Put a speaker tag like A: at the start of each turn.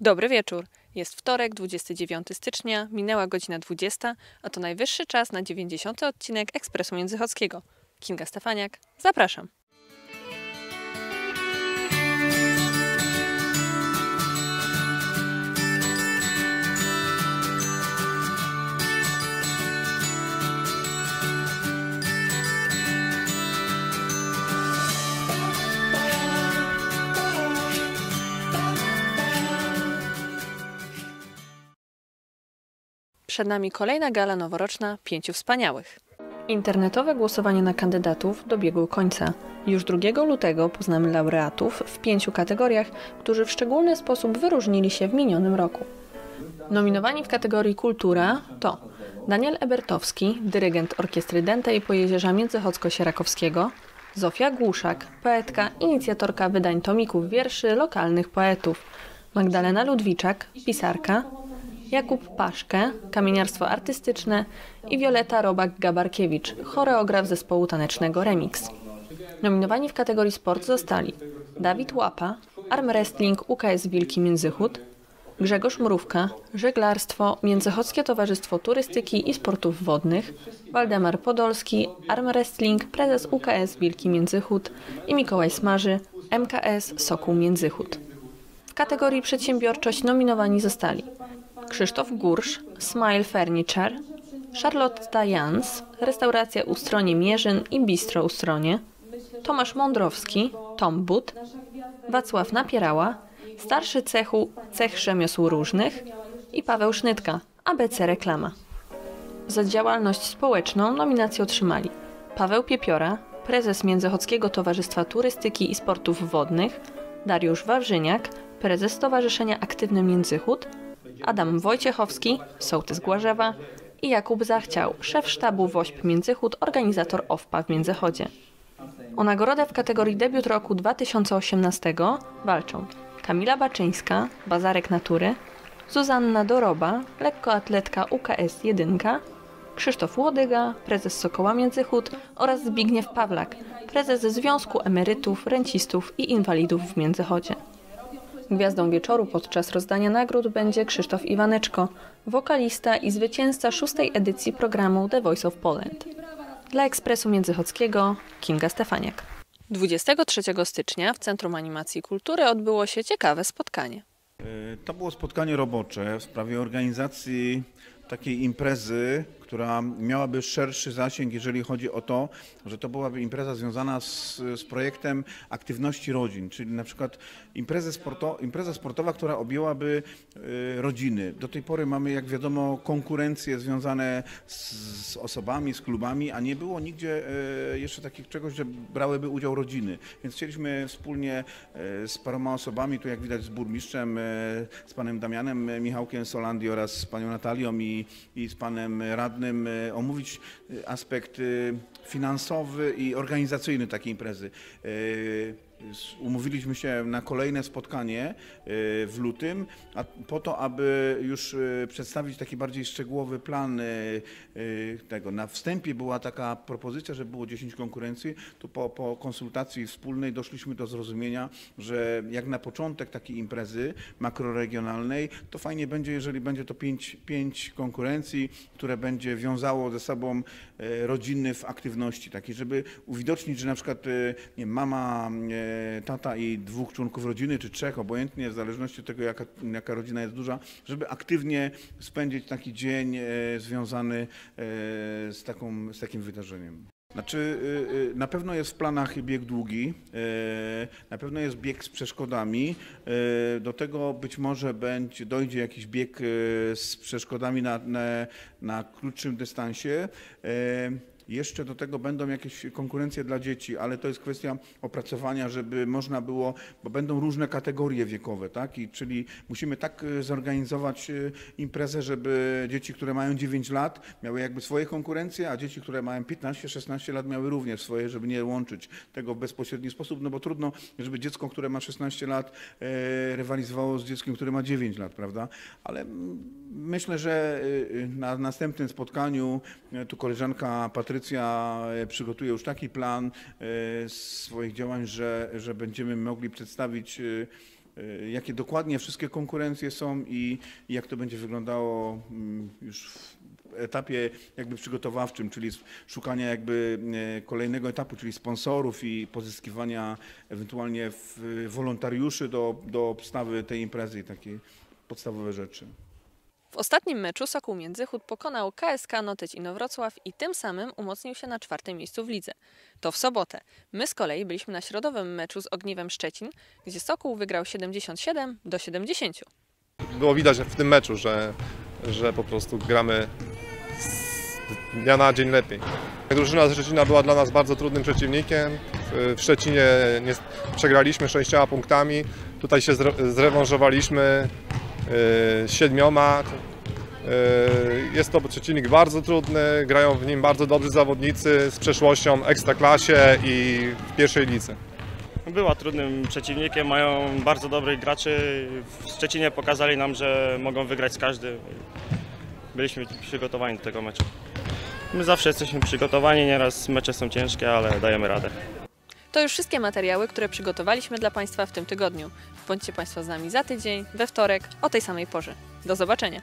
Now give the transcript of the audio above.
A: Dobry wieczór. Jest wtorek, 29 stycznia, minęła godzina 20, a to najwyższy czas na 90. odcinek Ekspresu Międzychodzkiego. Kinga Stefaniak, zapraszam. Przed nami kolejna gala noworoczna Pięciu Wspaniałych. Internetowe głosowanie na kandydatów dobiegło końca. Już 2 lutego poznamy laureatów w pięciu kategoriach, którzy w szczególny sposób wyróżnili się w minionym roku. Nominowani w kategorii Kultura to Daniel Ebertowski, dyrygent Orkiestry Dętej po Jezierza Międzychodzko-Sierakowskiego, Zofia Głuszak, poetka, inicjatorka wydań tomików wierszy lokalnych poetów, Magdalena Ludwiczak, pisarka, Jakub Paszkę, kamieniarstwo artystyczne i Wioleta Robak-Gabarkiewicz, choreograf zespołu tanecznego Remix. Nominowani w kategorii sport zostali Dawid Łapa, armwrestling UKS Wilki Międzychód, Grzegorz Mrówka, żeglarstwo, Międzychodzkie Towarzystwo Turystyki i Sportów Wodnych, Waldemar Podolski, armwrestling, prezes UKS Wilki Międzychód i Mikołaj Smaży, MKS Sokół Międzychód. W kategorii przedsiębiorczość nominowani zostali Krzysztof Górsz, Smile Furniture, Charlotta Jans, restauracja Ustronie Mierzyn i Bistro Ustronie, Tomasz Mądrowski, Tom But, Wacław Napierała, starszy cechu Cech Rzemiosł Różnych i Paweł Sznytka, ABC Reklama. Za działalność społeczną nominację otrzymali Paweł Piepiora, prezes Międzychodzkiego Towarzystwa Turystyki i Sportów Wodnych, Dariusz Wawrzyniak, prezes Stowarzyszenia Aktywny Międzychód, Adam Wojciechowski, sołtys Głarzewa i Jakub Zachciał, szef sztabu WOŚP Międzychód, organizator OFPA w Międzychodzie. O nagrodę w kategorii debiut roku 2018 walczą Kamila Baczyńska, Bazarek Natury, Zuzanna Doroba, lekkoatletka UKS 1, Krzysztof Łodyga, prezes Sokoła Międzychód oraz Zbigniew Pawlak, prezes Związku Emerytów, Rencistów i Inwalidów w Międzychodzie. Gwiazdą wieczoru podczas rozdania nagród będzie Krzysztof Iwaneczko, wokalista i zwycięzca szóstej edycji programu The Voice of Poland. Dla Ekspresu Międzychodzkiego Kinga Stefaniak. 23 stycznia w Centrum Animacji i Kultury odbyło się ciekawe spotkanie.
B: To było spotkanie robocze w sprawie organizacji takiej imprezy, która miałaby szerszy zasięg, jeżeli chodzi o to, że to byłaby impreza związana z, z projektem aktywności rodzin, czyli na przykład sporto, impreza sportowa, która objęłaby y, rodziny. Do tej pory mamy, jak wiadomo, konkurencje związane z, z osobami, z klubami, a nie było nigdzie y, jeszcze takich czegoś, że brałyby udział rodziny. Więc chcieliśmy wspólnie y, z paroma osobami, tu jak widać z burmistrzem, z panem Damianem Michałkiem Solandii oraz z panią Natalią i, i z panem radnym, E, omówić e, aspekt e, finansowy i organizacyjny takiej imprezy. Umówiliśmy się na kolejne spotkanie w lutym, a po to, aby już przedstawić taki bardziej szczegółowy plan tego. Na wstępie była taka propozycja, że było 10 konkurencji, tu po, po konsultacji wspólnej doszliśmy do zrozumienia, że jak na początek takiej imprezy makroregionalnej, to fajnie będzie, jeżeli będzie to 5, 5 konkurencji, które będzie wiązało ze sobą rodziny w aktywności, takiej, żeby uwidocznić, że na przykład nie, mama tata i dwóch członków rodziny, czy trzech, obojętnie, w zależności od tego, jaka, jaka rodzina jest duża, żeby aktywnie spędzić taki dzień e, związany e, z, taką, z takim wydarzeniem. Znaczy, e, na pewno jest w planach bieg długi, na pewno jest bieg z przeszkodami. Do tego być może będzie, dojdzie jakiś bieg z przeszkodami na, na, na krótszym dystansie. Jeszcze do tego będą jakieś konkurencje dla dzieci, ale to jest kwestia opracowania, żeby można było, bo będą różne kategorie wiekowe, tak? I czyli musimy tak e, zorganizować e, imprezę, żeby dzieci, które mają 9 lat, miały jakby swoje konkurencje, a dzieci, które mają 15-16 lat, miały również swoje, żeby nie łączyć tego w bezpośredni sposób, no bo trudno, żeby dziecko, które ma 16 lat, e, rywalizowało z dzieckiem, które ma 9 lat, prawda? Ale myślę, że na następnym spotkaniu tu koleżanka Patrycja Patrycja e, przygotuje już taki plan e, swoich działań, że, że będziemy mogli przedstawić e, jakie dokładnie wszystkie konkurencje są i, jak to będzie wyglądało mm, już w etapie jakby przygotowawczym, czyli szukania jakby kolejnego etapu, czyli sponsorów i pozyskiwania ewentualnie wolontariuszy do, do obstawy tej imprezy i takie podstawowe rzeczy.
A: W ostatnim meczu Sokół Międzychód pokonał KSK Noteć Inowrocław i tym samym umocnił się na czwartym miejscu w lidze. To w sobotę. My z kolei byliśmy na środowym meczu z Ogniwem Szczecin, gdzie Sokół wygrał 77 do 70.
C: było widać w tym meczu, że, że po prostu gramy z dnia na dzień lepiej. Drużyna z Szczecina była dla nas bardzo trudnym przeciwnikiem. W- Szczecinie nie, przegraliśmy sześcioma punktami. Tutaj się zre, zrewanżowaliśmy siedmioma. Yy, Jest to przeciwnik bardzo trudny, grają w nim bardzo dobrzy zawodnicy z przeszłością ekstraklasie i w pierwszej lidze.
D: Była trudnym przeciwnikiem, mają bardzo dobrych graczy. W Szczecinie pokazali nam, że mogą wygrać z każdym. Byliśmy przygotowani do tego meczu. My zawsze jesteśmy przygotowani, nieraz mecze są ciężkie, ale dajemy radę.
A: To już wszystkie materiały, które przygotowaliśmy dla Państwa w tym tygodniu. Bądźcie Państwo z nami za tydzień, we wtorek, o tej samej porze. Do zobaczenia.